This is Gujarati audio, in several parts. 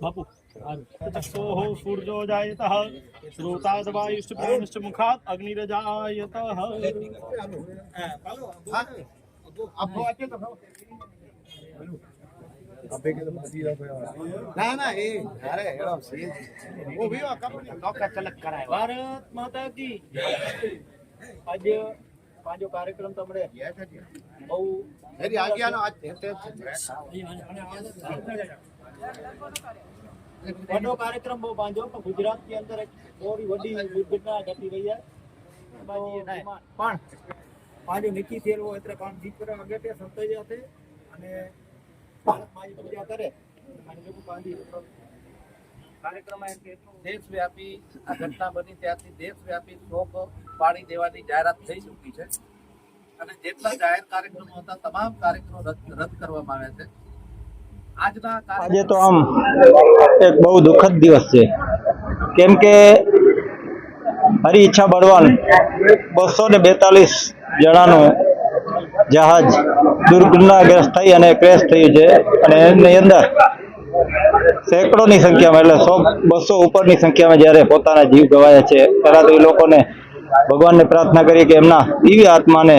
બાપુ તસ્સોહ સૂર્યોજાયત શ્રોતાદવાયુષ્ટ પ્રાણશ્ચ મુખાત અગ્નિરજાયત ભારત માતા કી આજે પાંજો કાર્યક્રમ તમને બહુ આજ તે વડો કાર્યક્રમ બહુ પાંજો પણ ગુજરાતની અંદર એક બહુ વડી દુર્ઘટના ઘટી રહી છે પણ પાંજો નક્કી થયેલો હોય એટલે પણ દીકરા આગળ તે સંતાઈ જશે અને ભારત માજી પૂજા કરે. અને લોકો પાંજી દેશવ્યાપી આ ઘટના બની ત્યારથી દેશવ્યાપી શોક પાડી દેવાની જાહેરાત થઈ ચૂકી છે. અને જેટલા જાહેર કાર્યક્રમો હતા, તમામ કાર્યક્રમો રદ કરવામાં આવ્યા છે. આજે તો આમ એક બહુ દુઃખદ દિવસ છે. કેમ કે હરી ઈચ્છા બળવાન બસો ને બેતાલીસ જણાનું જહાજ દુર્ઘટનાગ્રસ્ત થઈ અને ક્રેશ થયું છે. અને એની અંદર સેંકડોની સંખ્યામાં, એટલે સો, બસો ઉપરની સંખ્યામાં જ્યારે પોતાના જીવ ગવાયા છે ત્યારે તો એ લોકોને ભગવાનને પ્રાર્થના કરીએ કે એમના દિવ્ય આત્માને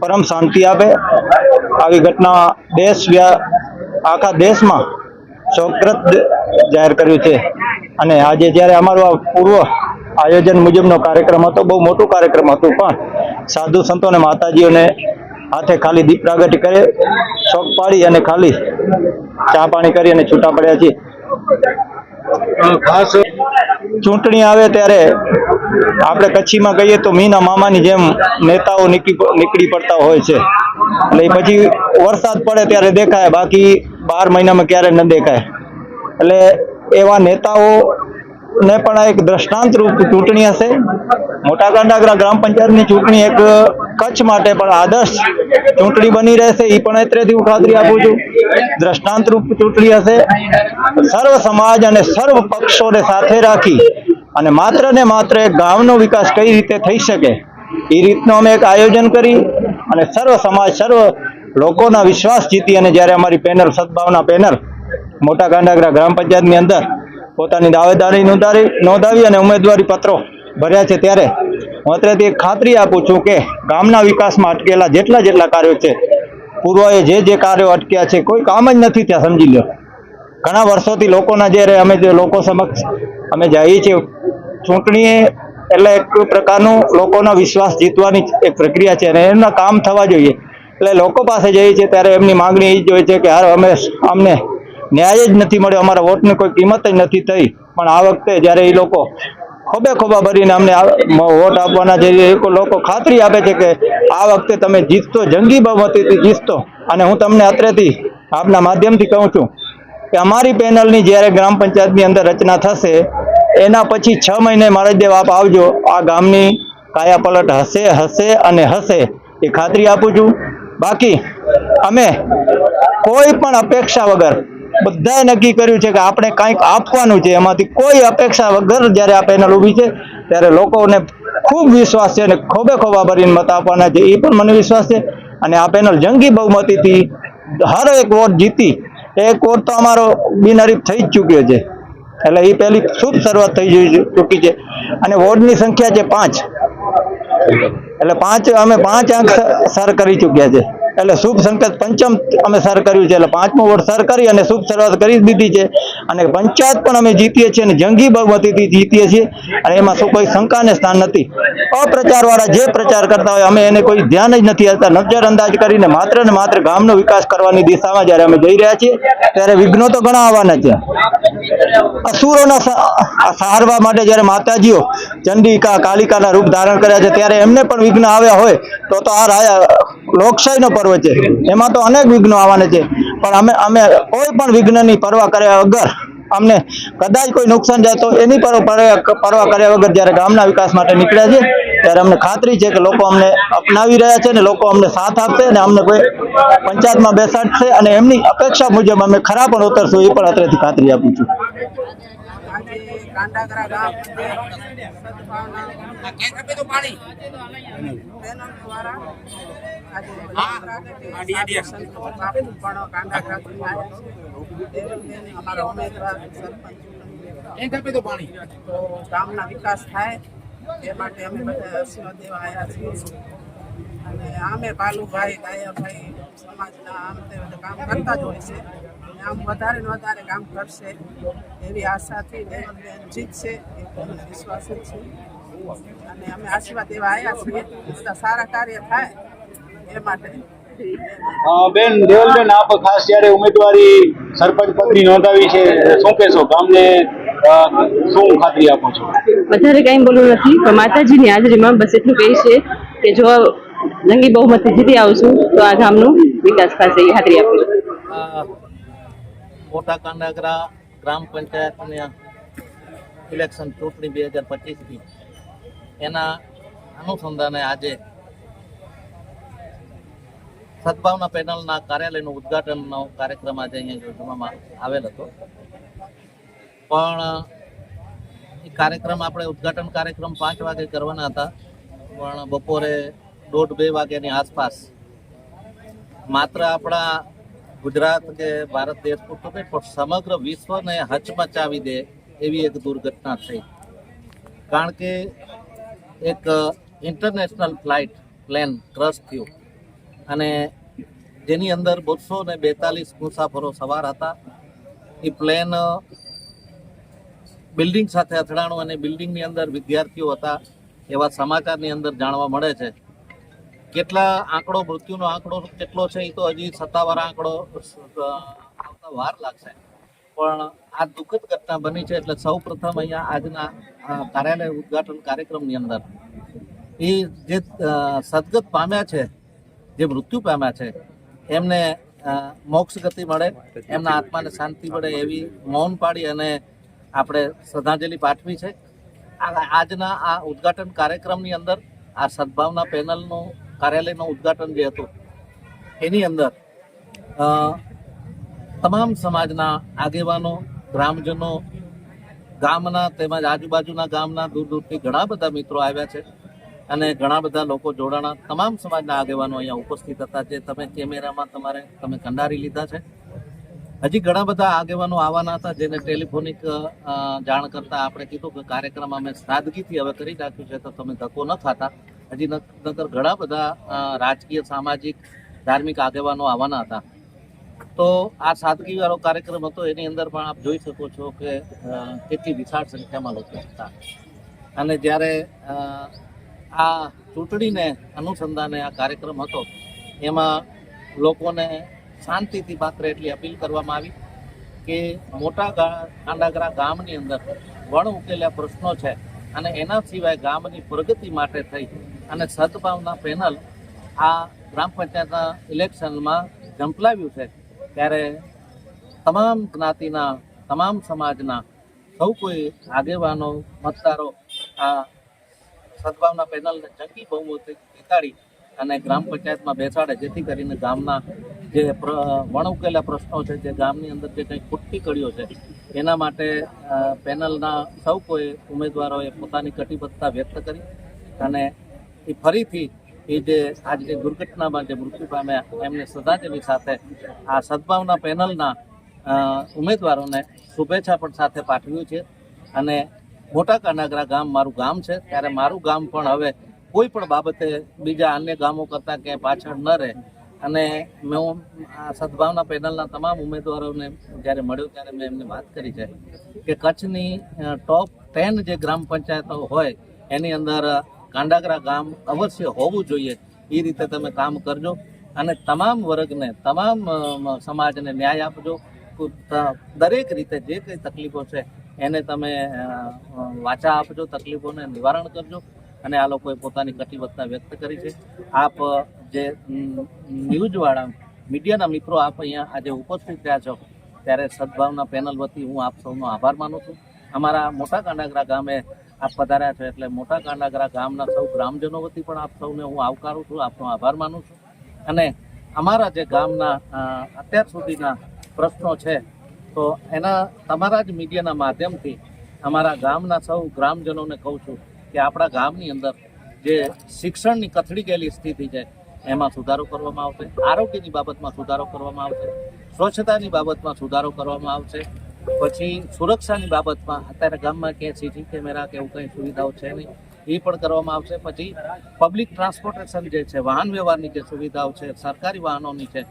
પરમ શાંતિ આપે. આવી ઘટના દેશ આખા દેશમાં શોકગ્રસ્ત જાહેર કર્યું છે. અને આજે જ્યારે અમારું આ પૂર્વ આયોજન મુજબનો કાર્યક્રમ હતો, બહુ મોટો કાર્યક્રમ હતું પણ સાધુ સંતો અને માતાજીઓને હાથે ખાલી દીપ પ્રાગટ્ય કરે શોખ પાડી અને ખાલી ચા પાણી કરી અને છૂટા પડ્યા છીએ. ખાસ ચૂંટણી આવે ત્યારે આપણે કચ્છીમાં કહીએ તો મીના મામાની જેમ નેતાઓ નીકળી નીકળી પડતા હોય છે. એટલે પછી વરસાદ પડે ત્યારે દેખાય બાકી બાર મહિનામાં ક્યારે ન દેખાય. એટલે એવા નેતાઓ ને પણ આ એક દ્રષ્ટાંત રૂપ ચૂંટણી હશે. મોટા ગાંડાગરા ગ્રામ પંચાયતની ચૂંટણી એક કચ્છ માટે પણ આદર્શ ચૂંટણી બની રહેશે એ પણ અત્રેથી હું ખાતરી આપું છું. દ્રષ્ટાંતરૂપ ચૂંટણી હશે. સર્વ સમાજ અને સર્વ પક્ષોને સાથે રાખી અને માત્ર ને માત્ર ગામનો વિકાસ કઈ રીતે થઈ શકે એ રીતનું અમે એક આયોજન કરી અને સર્વ સમાજ, સર્વ લોકોના વિશ્વાસ જીતી અને જ્યારે અમારી પેનલ, સદભાવના પેનલ, મોટા કાંડાગરા ગ્રામ પંચાયતની અંદર પોતાની દાવેદારી નોંધાવી નોંધાવી અને ઉમેદવારી પત્રો ભર્યા છે ત્યારે હું અત્યારે એક ખાતરી આપું છું કે ગામના વિકાસમાં અટકેલા જેટલા જેટલા કાર્યો છે, પૂર્વએ જે જે કાર્યો અટક્યા છે, કોઈ કામ જ નથી ત્યાં, સમજી લ્યો. ઘણા વર્ષોથી લોકોના જ્યારે અમે જે લોકો સમક્ષ, અમે જઈએ છીએ ચૂંટણી એટલે એક પ્રકારનું લોકોનો વિશ્વાસ જીતવાની એક પ્રક્રિયા છે અને એમના કામ થવા જોઈએ. એટલે લોકો પાસે જઈએ છીએ ત્યારે એમની માંગણી એ જ હોય છે કે હાર, અમે અમને ન્યાય જ નથી મળ્યો, અમારા વોટની કોઈ કિંમત જ નથી થઈ. પણ આ વખતે જ્યારે એ લોકો ખોબે ખોબા ભરીને અમને વોટ આપવાના છે. એ લોકો ખાતરી આપે છે કે આ વખતે તમે જીતશો, જંગી બહુમતીથી જીતશો. અને હું તમને અત્રેથી આપના માધ્યમથી કહું છું કે અમારી પેનલની જ્યારે ગ્રામ પંચાયતની અંદર રચના થશે, એના પછી છ મહિને મારા દેવ આપ આવજો. આ ગામની કાયાપલટ હશે હશે અને હશે એ ખાતરી આપું છું. બાકી અમે કોઈ પણ અપેક્ષા વગર બધાએ નક્કી કર્યું છે કે આપણે કંઈક આપવાનું છે. એમાંથી કોઈ અપેક્ષા વગર જ્યારે આ પેનલ ઊભી છે, ત્યારે લોકોને ખૂબ વિશ્વાસ છે અને ખોબે ખોબા ભરીને મત આપવાના છે. એ પણ મને વિશ્વાસ છે. અને આ પેનલ જંગી બહુમતીથી હર એક વોટ જીતી. એક વોટ તો અમારો બિનહરીફ થઈ જ ચૂક્યો છે. એટલે એ પહેલી શુભ શરૂઆત થઈ ચૂકી છે. અને વોર્ડની સંખ્યા છે પાંચ. એટલે પાંચ અમે પાંચ અંક સર કરી ચૂક્યા છે. એટલે શુભ સંકેત પંચમ અમે સર કર્યું છે, એટલે પાંચમો વોટ સર કરી અને શુભ શરૂઆત કરી દીધી છે. અને પંચાયત પણ અમે જીતીએ છીએ અને જંગી બહુમતીથી જીતીએ છીએ. અને એમાં શું કોઈ શંકાને સ્થાન નથી. અપ્રચાર વાળા જે પ્રચાર કરતા હોય, અમે એને કોઈ ધ્યાન જ નથી આપતા. નજર અંદાજ કરીને માત્ર ને માત્ર ગામનો વિકાસ કરવાની દિશામાં જ્યારે અમે જઈ રહ્યા છીએ, ત્યારે વિઘ્નો તો ઘણા આવવાના છે. અસુરોના સારવા માટે જ્યારે માતાજીઓ ચંડિકા, કાલિકાના રૂપ ધારણ કર્યા છે, ત્યારે એમને પણ વિઘ્ન આવ્યા હોય, તો તો આ લોકશાહીનો પર્વ છે. એમાં તો અનેક વિઘ્નો આવવાના છે. પણ અમે અમે કોઈ પણ વિઘ્નની પરવા કર્યા વગર અમને કદાચ કોઈ નુકસાન જાય તો એની પર પર- પરવા કર્યા વગર જ્યારે ગામના વિકાસ માટે નીકળ્યા છે ત્યારે અમને ખાતરી છે કે લોકો અમને અપનાવી રહ્યા છે અને લોકો અમને સાથ આપશે અને અમને કોઈ પંચાયતમાં બેસાડશે અને એમની અપેક્ષા મુજબ અમે ખરા પણ ઉતરશું એ પણ અત્રેથી ખાતરી આપું છું. કાંડાગરા ગામ સદભાવના પેનલ દ્વારા આજે સંતોષ બાપુ પણ કાંડાગરા અમારા ઉમેદવાર સરપંચ. તો ગામના વિકાસ થાય. એ માટે અમે બધા આશીર્વાદ દેવા આવ્યા છીએ. અને આમે બાલુભાઈ દાયાભાઈ સમાજના આમ તે કામ કરતા જ હોય છે. આમ વધારે ને વધારે કામ કરશે એવી આશાથી દેવલબેન જીતશે એ અમને વિશ્વાસ જ છે. અને અમે આશીર્વાદ એવા આવ્યા છીએ બધા સારા કાર્ય થાય એ માટે. બેન દેવલબેન આપ ખાસ જયારે ઉમેદવારી સરપંચ પદની નોંધાવી છે શું કહેશો? ગામને શું ખાતરી આપો છો? વધારે કઈ બોલવું નથી પણ માતાજીની હાજરીમાં બસ એટલું કહીશ છે કે જો જંગી બહુમતી જીતી આવશું, તો આ ગામનું વિકાસ થશે એ ખાતરી આપું મોટા કાંડાગરા ગ્રામ પંચાયતની ઇલેક્શન ચૂંટણી બે હજાર પચીસની, એના અનુસંધાને આજે સદભાવના પેનલના કાર્યાલયનું ઉદઘાટનનો કાર્યક્રમ આજે અહીંયા યોજવામાં આવેલ હતો. પણ, એ કાર્યક્રમ આપણે ઉદ્ઘાટન કાર્યક્રમ પાંચ વાગે કરવાના હતા. પણ બપોરે દોઢ બે વાગ્યાની આસપાસ માત્ર આપણા ગુજરાત કે ભારત દેશ પૂરતું નહીં, પણ સમગ્ર વિશ્વને હચમચાવી દે એવી એક દુર્ઘટના થઈ. કારણ કે એક ઇન્ટરનેશનલ ફ્લાઇટ પ્લેન ક્રશ થયું અને જેની અંદર બસો ને બેતાલીસ મુસાફરો સવાર હતા. એ પ્લેન બિલ્ડિંગ સાથે અથડાણું અને બિલ્ડિંગની અંદર વિદ્યાર્થીઓ હતા. એવા સમાચારની અંદર જાણવા મળે છે. કેટલા આંકડો, મૃત્યુનો આંકડો કેટલો છે, એ તો હજી સત્તાવાર આંકડો આવતા વાર લાગશે. પણ આ દુઃખદ ઘટના બની છે એટલે સૌ પ્રથમ અહીંયા આજના કાર્યાલય ઉદ્ઘાટન કાર્યક્રમની અંદર. એ જે સદગત પામ્યા છે, જે મૃત્યુ પામ્યા છે, એમને મોક્ષ ગતિ મળે, એમના આત્માને શાંતિ મળે એવી મૌન પાડી અને આપણે શ્રદ્ધાંજલિ પાઠવી છે. આજના આ ઉદ્ઘાટન કાર્યક્રમની અંદર, આ સદભાવના પેનલનું કાર્યાલયનું ઉદ્ઘાટન જે હતું, એની અંદર તમામ સમાજના આગેવાનો, ગ્રામજનો, ગામના તેમજ આજુબાજુના ગામના દૂર દૂરથી ઘણા બધા મિત્રો આવ્યા છે અને ઘણા બધા લોકો જોડાણા તમામ સમાજના આગેવાનો અહીંયા ઉપસ્થિત હતા. જે તમે કેમેરામાં તમારે, તમે કંડારી લીધા છે. હજી ઘણા બધા આગેવાનો આવવાના હતા જેને ટેલિફોનિક જાણ કરતા આપણે કીધું કે કાર્યક્રમ અમે સાદગીથી હવે કરી નાખ્યું છે, તો તમે ધક્કો ન ખાતા. હજી નગર ઘણા બધા રાજકીય, સામાજિક, ધાર્મિક આગેવાનો આવવાના હતા. તો આ સાદગી વાળો કાર્યક્રમ હતો, એની અંદર પણ આપ જોઈ શકો છો કે કેટલી વિશાળ સંખ્યામાં લોકો હતા. અને જ્યારે આ ચૂંટણીને અનુસંધાને આ કાર્યક્રમ હતો, એમાં લોકોને શાંતિથી માત્ર એટલી અપીલ કરવામાં આવી કે મોટા કાંડાગરા ગામની અંદર વણ ઉકેલ્યા પ્રશ્નો છે અને એના સિવાય ગામની પ્રગતિ માટે થઈ અને સદભાવના પેનલ આ ગ્રામ પંચાયતના ઇલેક્શનમાં ઝંપલાવ્યું છે ત્યારે તમામ જ્ઞાતિના, તમામ સમાજના સૌ કોઈ આગેવાનો, મતદારો આ સદભાવના પેનલને જંગી બહુમતી જીતાડી અને ગ્રામ પંચાયતમાં બેસાડે, જેથી કરીને ગામના જે વણ વણઉકેલા પ્રશ્નો છે, જે ગામની અંદર જે કંઈ ખૂટતી કડીઓ છે, એના માટે પેનલના સૌ કોઈ ઉમેદવારોએ પોતાની કટિબદ્ધતા વ્યક્ત કરી અને એ ફરીથી એ જે આજની દુર્ઘટનામાં જે મૃત્યુ પામ્યા, એમને શ્રદ્ધાંજલિ સાથે આ સદભાવના પેનલના ઉમેદવારોને શુભેચ્છા પણ સાથે પાઠવ્યું છે. અને મોટા કાનાગરા ગામ મારું ગામ છે, ત્યારે મારું ગામ પણ હવે કોઈ પણ બાબતે બીજા અન્ય ગામો કરતાં ક્યાંય પાછળ ન રહે. અને મેં આ સદભાવના પેનલના તમામ ઉમેદવારોને જ્યારે મળ્યો ત્યારે મેં એમને વાત કરી છે કે કચ્છની ટોપ ટેન જે ગ્રામ પંચાયતો હોય, એની અંદર કાંડાગરા ગામ અવશ્ય હોવું જોઈએ. એ રીતે તમે કામ કરજો અને તમામ વર્ગને, તમામ સમાજને ન્યાય આપજો. દરેક રીતે જે કંઈ તકલીફો છે, એને તમે વાચા આપજો, તકલીફોને નિવારણ કરજો. અને આ લોકોએ પોતાની કટિબદ્ધતા વ્યક્ત કરી છે. આપ જે ન્યૂઝવાળા મીડિયાના મિત્રો આપ અહીંયા આજે ઉપસ્થિત રહ્યા છો, ત્યારે સદભાવના પેનલ વતી હું આપ સૌનો આભાર માનું છું. અમારા મોટા કાંડાગરા ગામે આપ પધાર્યા છો એટલે મોટા કાંડાગરા ગામના સૌ ગ્રામજનો વતી પણ આપ સૌને હું આવકારું છું, આપનો આભાર માનું છું. અને અમારા જે ગામના અત્યાર સુધીના પ્રશ્નો છે, તો એના, તમારા જ મીડિયાના માધ્યમથી અમારા ગામના સૌ ગ્રામજનોને કહું છું કે આપણા ગામની અંદર જે શિક્ષણની કથળી ગયેલી સ્થિતિ છે, એમાં સુધારો કરવામાં આવશે, આરોગ્યની બાબતમાં સુધારો કરવામાં આવશે, સ્વચ્છતાની બાબતમાં સુધારો કરવામાં આવશે, પછી સુરક્ષાની બાબતમાં, અત્યારે ગામમાં ક્યાંય સીસી કેમેરા કે એવું કંઈ સુવિધાઓ છે નહીં, એ પણ કરવામાં આવશે, પછી પબ્લિક ટ્રાન્સપોર્ટેશન જે છે, વાહન વ્યવહારની જે સુવિધાઓ છે, સરકારી વાહનોની છે,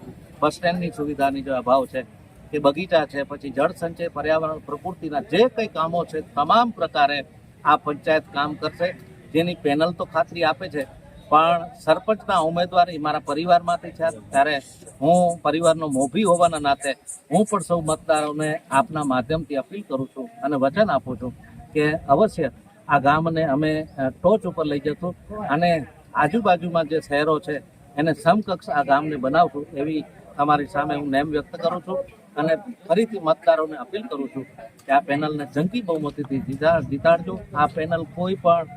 બસ સ્ટેન્ડની સુવિધાની જે અભાવ છે, કે બગીચા છે, પછી જળ સંચય પર્યાવરણ, પ્રકૃતિના જે કંઈ કામો છે, તમામ પ્રકારે આ પંચાયત કામ કરશે. જેની પેનલ તો ખાતરી આપે છે, પણ સરપંચના ઉમેદવારી મારા પરિવારમાંથી છે. ત્યારે હું પરિવારનો મોભી હોવાના નાતે હું પણ સૌ મતદારોને આપના માધ્યમથી અપીલ કરું છું અને વચન આપું છું કે અવશ્ય આ ગામને અમે ટોચ ઉપર લઈ જશું અને આજુબાજુમાં જે શહેરો છે, એને સમકક્ષ આ ગામને બનાવશું એવી તમારી સામે હું નેમ વ્યક્ત કરું છું. અને ફરીથી મતદારોને અપીલ કરું છું કે આ પેનલને જંગી બહુમતીથી જીતા જીતાડજો. આ પેનલ કોઈ પણ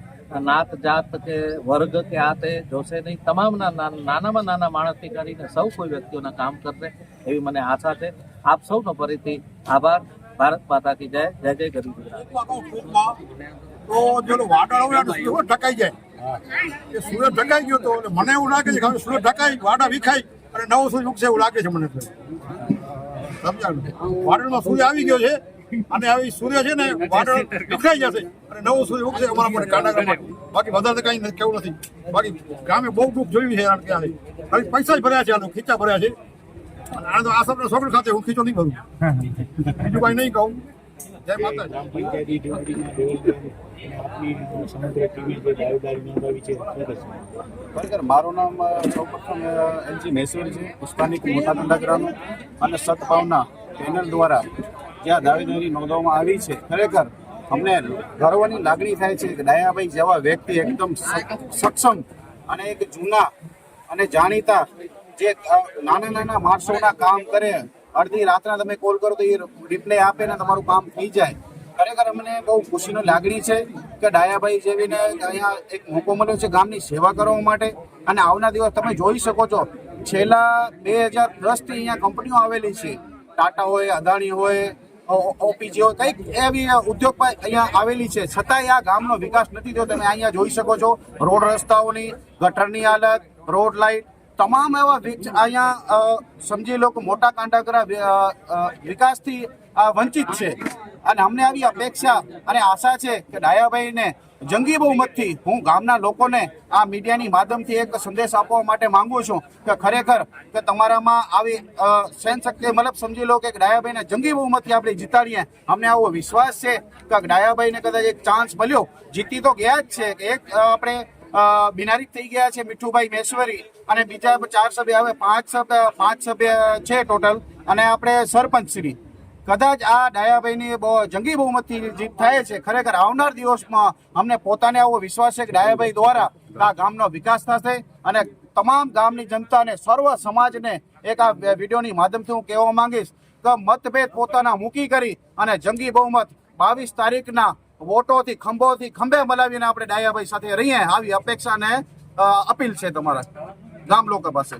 નાત જાત કે વર્ગ કે આ તે જોશે નહીં. તમામના નાનામાં નાના માણસથી કરીને સૌ કોઈ વ્યક્તિઓના કામ કરશે એવી મને આશા છે. આપ સૌનો ફરીથી આભાર. ભારત માતા કી જય. જય જય ગરીબ. તો સૂર્ય ઢકાઈ ગયો તો મને એવું લાગે છે કે સૂર્ય ઢકાઈ વાડા વિખાઈ, અને નવું સૂર્ય ઉગશે એવું લાગે છે મને. સમજાણું. વાદળમાં સૂર્ય આવી ગયો છે અને આવી સૂર્ય છે ને વાદળ ઉખાઈ જશે. અને નવો સૂર્ય ઉગશે અમારા માટે કાંડા બાકી વધારે તો કઈ કેવું નથી. બાકી ગામે બહુ દુઃખ જોયું છે કારણ કે આ ખાલી પૈસા જ ભર્યા છે આનો ખીચા ભર્યા છે. અને આ તો આ સપના છોકરા ખાતે હું ખીચો નહીં ભરું. બીજું કઈ નહીં કહું. જય? ખરેખર મારું નામ સૌ સૌપ્રથમ એલજી મહેશ્વરી છે સ્થાનિક મોટા ધંધાગ્રાનું અને સદભાવના પેનલ દ્વારા જ્યાં દાવેદારી નોંધવામાં આવી છે ખરેખર અમને ગર્વની લાગણી થાય છે કે દયાભાઈ જેવા વ્યક્તિ એકદમ સક્ષમ અને એક જૂના અને જાણીતા જે નાના નાના માણસોના કામ કરે અડધી રાતના તમે કોલ કરો તો એ રિપ્લે આપે ને તમારું કામ થઈ જાય. ખરેખર અમને બહુ ખુશીની લાગણી છે કે ડાયાભાઈ જેવીને અહીંયા એક મોકો મળ્યો છે ગામની સેવા કરવા માટે. અને આવના દિવસ તમે જોઈ શકો છો, છેલ્લા બે હજાર દસથી અહીંયા કંપનીઓ આવેલી છે. ટાટા હોય, અદાણી હોય ઓપીજી હોય, કંઈક એવી ઉદ્યોગ અહીંયા આવેલી છે. છતાંય આ ગામનો વિકાસ નથી થયો. તમે અહીંયા જોઈ શકો છો, રોડ રસ્તાઓની ગટરની હાલત, રોડ લાઇટ તમામ એવા અહીંયા સમજી લો કે મોટા કાંટાકરા વિકાસથી વંચિત છે. અને અમને આવી અપેક્ષા અને આશા છે કે ડાયાભાઈને જંગી બહુમતથી હું ગામના લોકોને આ મીડિયાની માધ્યમથી એક સંદેશ આપવા માટે માંગુ છું કે ખરેખર કે તમારામાં આવી સહન શક્તિ મતલબ સમજી લો કે ડાયાભાઈને જંગી બહુમતથી આપણે જીતાડીએ, અમને આવો વિશ્વાસ છે કે ડાયાભાઈને કદાચ એક ચાન્સ મળ્યો. જીતી તો ગયા જ છે. એક આપણે અ, બિનારી થઈ ગયા છે મીઠુભાઈ મેશ્વરી અને બીજા ચાર સભ્ય હવે પાંચ સભ્ય પાંચ સભ્ય છે ટોટલ અને આપણે સરપંચ શ્રી. કદાચ આ ડાયાભાઈની જંગી બહુમતથી જીત થાય છે ખરેખર આવનાર દિવસમાં અમને પોતાને આવો વિશ્વાસ છે કે ડાયાભાઈ દ્વારા આ ગામનો વિકાસ થશે અને તમામ ગામની જનતાને સર્વ સમાજને એક આ વિડીયોની માધ્યમથી હું કહેવા માંગીશ કે મતભેદ પોતાના મૂકી કરી અને જંગી બહુમત બાવીસ તારીખના વોટોથી, ખંભોથી, ખંભે મલાવીને આપણે ડાયાભાઈ સાથે રહીએ. આવી અપેક્ષા અને અપીલ છે તમારા ગામ લોકો પાસે